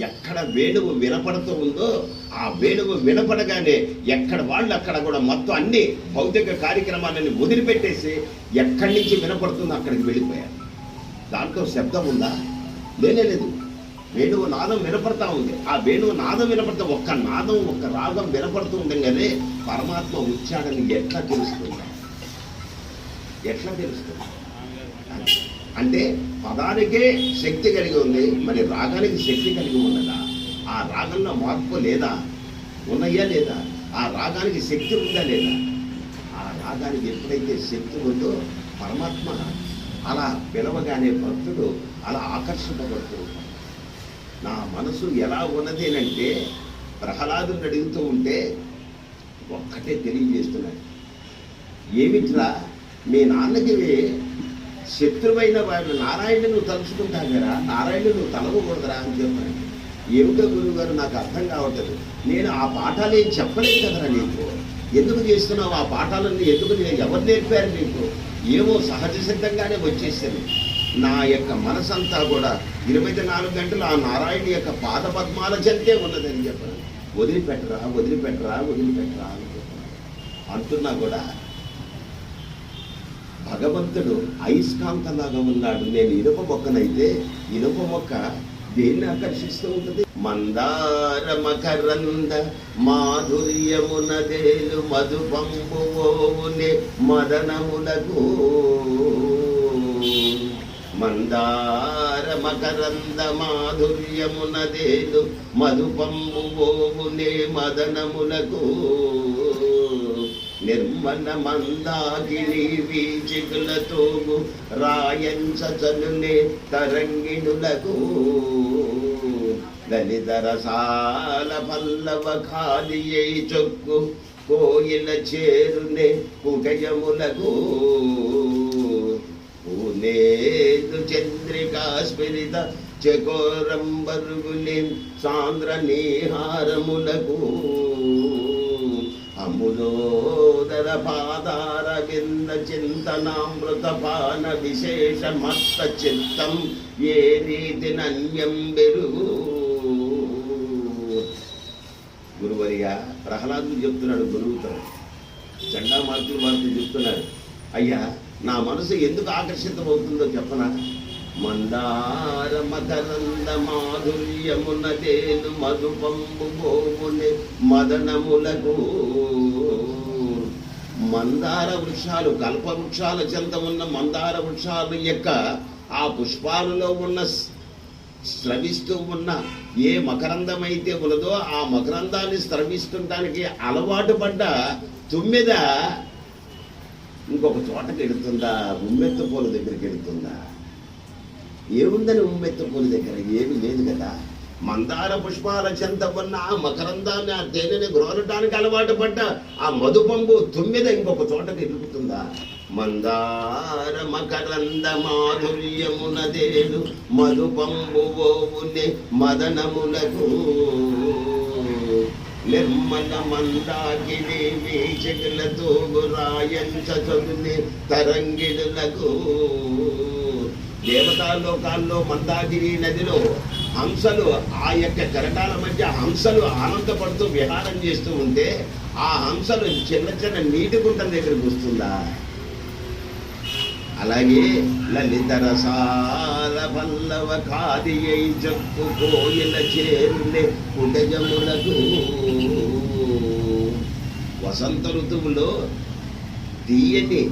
ఎక్కడ వేణువు వినపడుతూ ఉందో ఆ వేణువు వినపడగానే ఎక్కడ వాళ్ళు అక్కడ కూడా మొత్తం అన్ని భౌతిక కార్యక్రమాలని వదిలిపెట్టేసి ఎక్కడి నుంచి వినపడుతుందో అక్కడికి వెళ్ళిపోయారు. దాంట్లో శబ్దం ఉందా? లేనే లేదు. వేణువు నాదం వినపడతా ఉంది. ఆ వేణువు నాదం వినపడితే ఒక్క నాదం ఒక్క రాగం వినపడుతూ ఉండగానే పరమాత్మ వచ్చాడని ఎట్లా తెలుస్తుంది? ఎట్లా తెలుస్తుంది? అంటే పదానికే శక్తి కలిగి ఉంది మరి రాగానికి శక్తి కలిగి ఉన్నదా? ఆ రాగంలో మార్పు లేదా? ఉన్నాయా లేదా? ఆ రాగానికి శక్తి ఉందా లేదా? ఆ రాగానికి ఎప్పుడైతే శక్తి ఉందో పరమాత్మ అలా పిలవగానే భక్తుడు అలా ఆకర్షింపబడుతూ నా మనసు ఎలా ఉన్నది అంటే ప్రహ్లాదుని అడుగుతూ ఉంటే ఒక్కటే తెలియజేస్తున్నాడు. ఏమిట్రా? మీ నాన్నకి శత్రువైన వాడు నారాయణుని నువ్వు తలుచుకుంటా కదా నారాయణుని నువ్వు తలవకూడదురా అని చెప్పాను ఏమిటో గురువు గారు నాకు అర్థం కావట్లేదు. నేను ఆ పాఠాలు ఏం చెప్పలేదు కదరా నీకు? ఎందుకు చేస్తున్నావు? ఆ పాఠాలన్నీ ఎందుకు నేను ఎవరు నేర్పారు నీకు? ఏమో సహజ సిద్ధంగానే వచ్చేసాను నా యొక్క మనసంతా కూడా ఇరవై నాలుగు గంటలు ఆ నారాయణ యొక్క పాద పద్మాల చెంతే ఉన్నదని చెప్పాను వదిలిపెట్టరా వదిలిపెట్టరా వదిలిపెట్టరా అని చెప్పాను అంటున్నా కూడా భగవంతుడు అయస్కాంతంలాగా ఉన్నాడు. నేను ఇనుప మొక్కనైతే ఇనుప మొక్క దేన్ని ఆకర్షిస్తూ ఉంటుంది? మందార మకరంద మాధుర్యమునదేలు మధుపంబువోనే మదనమునకు మందార మకరంద మాధుర్యమునదేలు మధుపంబువోనే మదనమునకు నిర్మల మందాగిని వీచికులతో రాయంచ తరంగిణులకు దళితరసాల పల్లవ ఖాళీ చొక్కు కోయిల చేరునే కుగయములకు పూనేదు చంద్రికా స్మిరిత చకోరంబరుగుని సాంద్ర నీహారములకు అములోదర పాదార కింద చింతనామృత పాన విశేష మత్త చిత్తం ఏ రీతి నన్యం బెరుగు గురువరిగా ప్రహ్లాదుడు చెప్తున్నాడు గురువుతో. చండామార్తులు మార్కులు చెప్తున్నాడు అయ్యా నా మనసు ఎందుకు ఆకర్షితమవుతుందో చెప్పనా? మందార మకరంద మాధుర్యమున తేలు మధుపంబు గోవుని మదనములకు. మందార వృక్షాలు కల్ప వృక్షాల చెంత ఉన్న మందార వృక్షాల యొక్క ఆ పుష్పాలలో ఉన్న స్రవిస్తూ ఉన్న ఏ మకరందమైతే ఉన్నదో ఆ మకరందాన్ని స్రవిస్తుండడానికి అలవాటు పడ్డ తుమ్మెద ఇంకొక చోటకి వెళుతుందా ఉమ్మెత్త పూల దగ్గరికి వెళుతుందా ఏముందని ఉమ్మెత్త దగ్గర? ఏమీ లేదు కదా. మందార పుష్పాల చెంత ఉన్న ఆ మకరందాన్ని ఆ తేనెని గ్రోలటానికి అలవాటు పడ్డ ఆ మధుపంపు తుమ్మిద ఇంకొక చోట ఎదుగుతుందా మందార మకరంద మాధుర్యమునదేలు మధుపంబు ఓవుని మదనములకు నిర్మల మందాకిని వీచకులతో రాయంచ తరంగిడులకు. దేవతాలోకాల్లో మందాగిరి నదిలో హంసలు ఆ యొక్క కెరటాల మధ్య హంసలు ఆనందపడుతూ విహారం చేస్తూ ఉంటే ఆ హంసలు చిన్న చిన్న నీటి గుంటల దగ్గరికి వస్తుందా అలాగే లలిత రసాల పల్లవ కాది అయి చెప్పు కోయిల చేరులే కుటజములకు వసంత ఋతువులో తీయని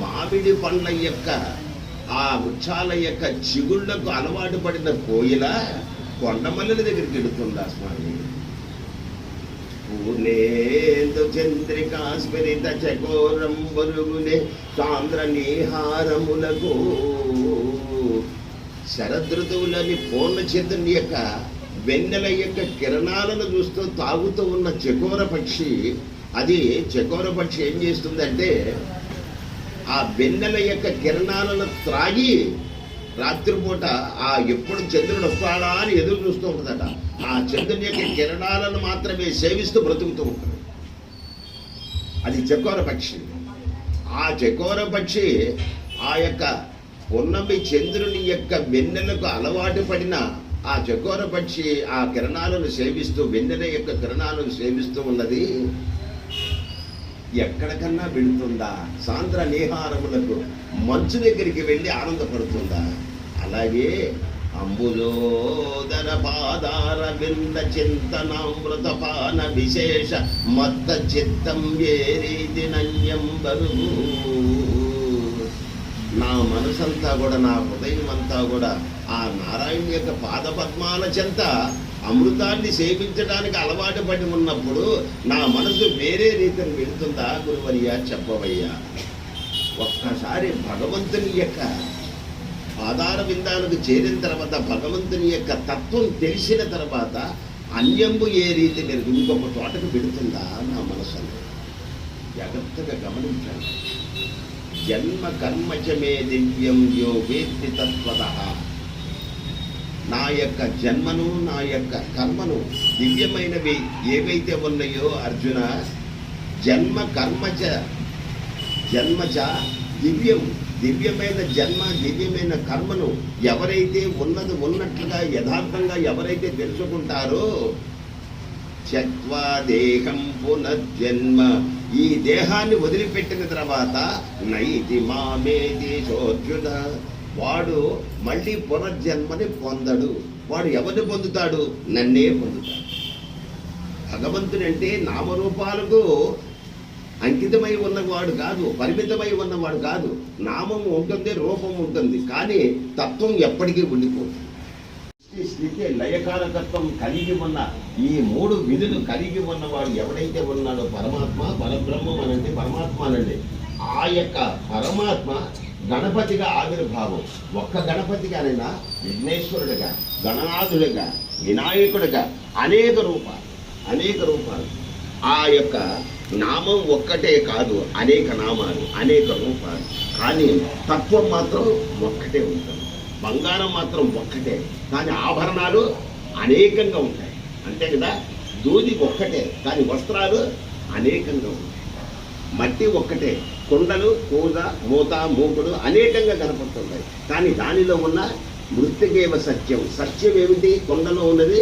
మామిడి పండ్ల యొక్క ఆ వృక్షాల యొక్క చిగుళ్ళకు అలవాటు పడిన కోయిల కొండమల్లెల దగ్గరికి వెళుతుందా స్వామి? పూర్ణేందు చంద్రికా స్మిరిత చకోరం బరుగునే సాంద్ర నీహారములకు. శరదృతువులని పూర్ణచంద్రుని యొక్క వెన్నెల యొక్క కిరణాలను చూస్తూ తాగుతూ ఉన్న చకోర పక్షి అది చకోర పక్షి ఏం చేస్తుందంటే ఆ వెన్నెల యొక్క కిరణాలను త్రాగి రాత్రిపూట ఆ ఎప్పుడు చంద్రుడు వస్తాడా అని ఎదురు చూస్తూ ఉంటుందట. ఆ చంద్రుని యొక్క కిరణాలను మాత్రమే సేవిస్తూ బ్రతుకుతూ ఉంటుంది అది చకోర పక్షి. ఆ చకోర పక్షి ఆ యొక్క ఉన్నమి చంద్రుని యొక్క వెన్నెలకు అలవాటు పడిన ఆ చకోర పక్షి ఆ కిరణాలను సేవిస్తూ వెన్నెల యొక్క కిరణాలను సేవిస్తూ ఉన్నది. ఎక్కడికన్నా వెళుతుందా? సాంద్ర నేహారములకు మంచు దగ్గరికి వెళ్ళి ఆనందపడుతుందా? అలాగే అంబుజోదర పాదార వింద చింతనామృత పాన విశేష మత్త చిత్తం ఏ రీతి నన్యం నా మనసంతా కూడా నా హృదయం అంతా కూడా ఆ నారాయణ యొక్క పాదపద్మాల చెంత అమృతాన్ని సేవించడానికి అలవాటు పడి ఉన్నప్పుడు నా మనసు వేరే రీతిని వెళుతుందా గురువర్య చెప్పవయ్యా? ఒక్కసారి భగవంతుని యొక్క పాదార విందానికి చేరిన తర్వాత భగవంతుని యొక్క తత్వం తెలిసిన తర్వాత అన్యంబు ఏ రీతి నేను ఇంకొక తోటకు పెడుతుందా నా మనసు జాగ్రత్తగా గమనించండి. జన్మ కర్మచమే దివ్యం యో వేత్తి తత్వత నా యొక్క జన్మను నా యొక్క కర్మను దివ్యమైనవి ఏవైతే ఉన్నాయో అర్జున జన్మ కర్మచ జన్మచ దివ్యం దివ్యమైన జన్మ దివ్యమైన కర్మను ఎవరైతే ఉన్నది ఉన్నట్లుగా యథార్థంగా ఎవరైతే తెలుసుకుంటారో త్యక్వా దేహం పునర్జన్మ. ఈ దేహాన్ని వదిలిపెట్టిన తర్వాత నైతి మామేది సోర్జున వాడు మళ్ళీ పునర్జన్మని పొందడు. వాడు ఎవరిని పొందుతాడు? నన్నే పొందుతాడు. భగవంతుడంటే నామరూపాలకు అంకితమై ఉన్నవాడు కాదు పరిమితమై ఉన్నవాడు కాదు. నామం ఉంటుంది రూపం ఉంటుంది కానీ తత్వం ఎప్పటికీ ఉండిపోతుంది స్థితి లయకారకత్వం కలిగి ఉన్న ఈ మూడు విధులు కలిగి ఉన్నవాడు ఎవడైతే ఉన్నాడో పరమాత్మ పరబ్రహ్మం అనండి పరమాత్మ అనండి. ఆ యొక్క పరమాత్మ గణపతిగా ఆవిర్భావం. ఒక్క గణపతిగానైనా విఘ్నేశ్వరుడిగా గణనాథుడిగా వినాయకుడిగా అనేక రూపాలు అనేక రూపాలు. ఆ యొక్క నామం ఒక్కటే కాదు అనేక నామాలు అనేక రూపాలు. కానీ తత్వం మాత్రం ఒక్కటే ఉంటుంది. బంగారం మాత్రం ఒక్కటే. కానీ ఆభరణాలు అనేకంగా ఉంటాయి. అంతే కదా? దూది ఒక్కటే. కానీ వస్త్రాలు అనేకంగా ఉంటాయి. మట్టి ఒక్కటే. కొండలు కూద మూత మూకుడు అనేకంగా కనపడుతుంటాయి. కానీ దానిలో ఉన్న మృతికేవ సత్యం. సత్యం ఏమిటి? కొండలో ఉన్నది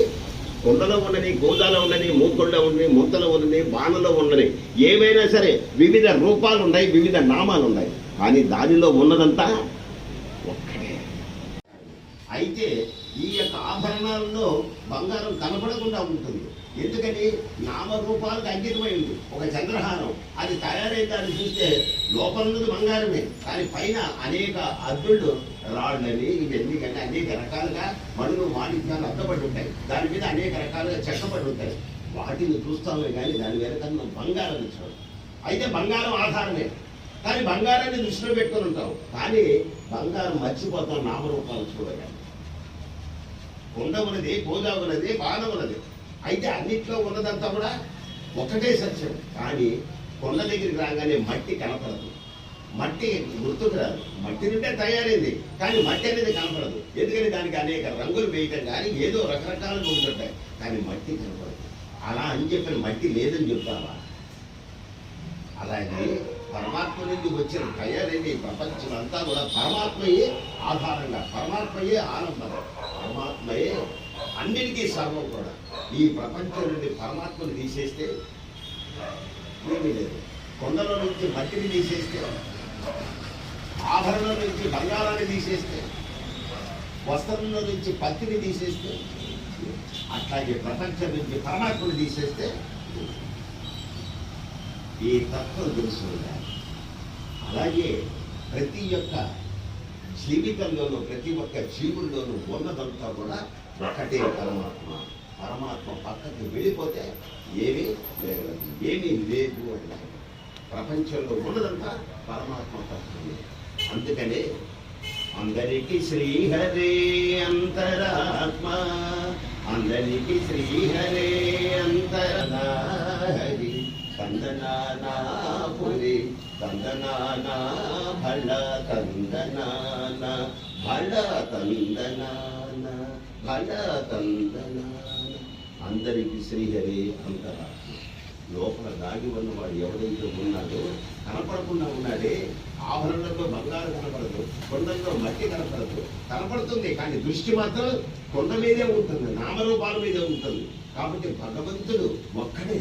కొండలో ఉన్నది గోదాలో ఉన్నది మూకుళ్ళలో ఉన్నది ముంతలో ఉన్నది బాణలో ఉన్నది. ఏమైనా సరే వివిధ రూపాలు ఉన్నాయి వివిధ నామాలు ఉన్నాయి కానీ దానిలో ఉన్నదంతా ఒక్కటే. అయితే ఈ యొక్క ఆభరణాలలో బంగారం కనపడకుండా ఉంటుంది. ఎందుకని నామరూపాలకు అంకితమైంది ఒక చంద్రహారం అది తయారైన దాన్ని చూస్తే లోపల ఉన్నది బంగారమే. కానీ పైన అనేక అద్దుళ్ళు రాళ్ళని ఇవన్నీ కానీ అనేక రకాలుగా మనులు వాణిజ్యాలు అద్దపడి ఉంటాయి. దాని మీద అనేక రకాలుగా చెక్కబడి ఉంటాయి. వాటిని చూస్తామే కానీ దాని వెనకన్నా బంగారం చూడం అయితే బంగారం ఆధారమే. కానీ బంగారాన్ని దృష్టిలో పెట్టుకొని ఉంటావు కానీ బంగారం మర్చిపోతాం నామరూపాలు చూడగా కొండ ఉన్నది గోదావరి ఉన్నది బాధ ఉన్నది. అయితే అన్నిట్లో ఉన్నదంతా కూడా ఒకటే సత్యం. కానీ కొండ దగ్గరికి రాగానే మట్టి కనపడదు. మట్టి గుర్తుకు రాదు. మట్టి నుండే తయారైంది. కానీ మట్టి అనేది కనపడదు. ఎందుకని దానికి అనేక రంగులు వేయటం కానీ ఏదో రకరకాలుగా ఉంటుంటాయి. కానీ మట్టి కనపడదు. అలా అని చెప్పిన మట్టి లేదని చెప్తావా? అలాగే పరమాత్మ నుండి వచ్చిన తయారైన ఈ ప్రపంచం అంతా కూడా పరమాత్మయే ఆధారంగా పరమాత్మయే ఆనందం పరమాత్మయే అన్నిటికీ సర్వం కూడా. ఈ ప్రపంచం నుండి పరమాత్మను తీసేస్తే ఏమీ లేదు. కొండల నుంచి మట్టిని తీసేస్తే ఆభరణం నుంచి బంగారాన్ని తీసేస్తే వస్త్రంలో నుంచి పత్తిని తీసేస్తే అట్లాగే ప్రపంచం నుంచి పరమాత్మను తీసేస్తే ఈ తత్వం తెలుసుకుంటారు అలాగే ప్రతి ఒక్క జీవితంలోనూ ప్రతి ఒక్క జీవుల్లోనూ ఉన్నదంతా కూడా ఒకటే పరమాత్మ. పరమాత్మ పక్కకి వెళ్ళిపోతే ఏమీ లేదు. ఏమీ లేదు అంటే ప్రపంచంలో ఉన్నదంతా పరమాత్మ తత్వమే అందుకనే అందరికి శ్రీహరే అంతరాత్మ. అందరికి శ్రీహరే అంతరహరి కందనాపురి కందనా తందనానా భళ తందనాన భళ తందనాన భళ అందరికి శ్రీహరి అంతరాత్మ. లోపల దాగి ఉన్నవాడు ఎవడైతే ఉన్నాడో కనపడకుండా ఉన్నాడే ఆభరణంలో బంగారం కనపడదు కొండల్లో మట్టి కనపడదు కనపడుతుంది కానీ దృష్టి మాత్రం కొండ మీదే ఉంటుంది నామరూపాల మీదే ఉంటుంది. కాబట్టి భగవంతుడు ఒక్కడే.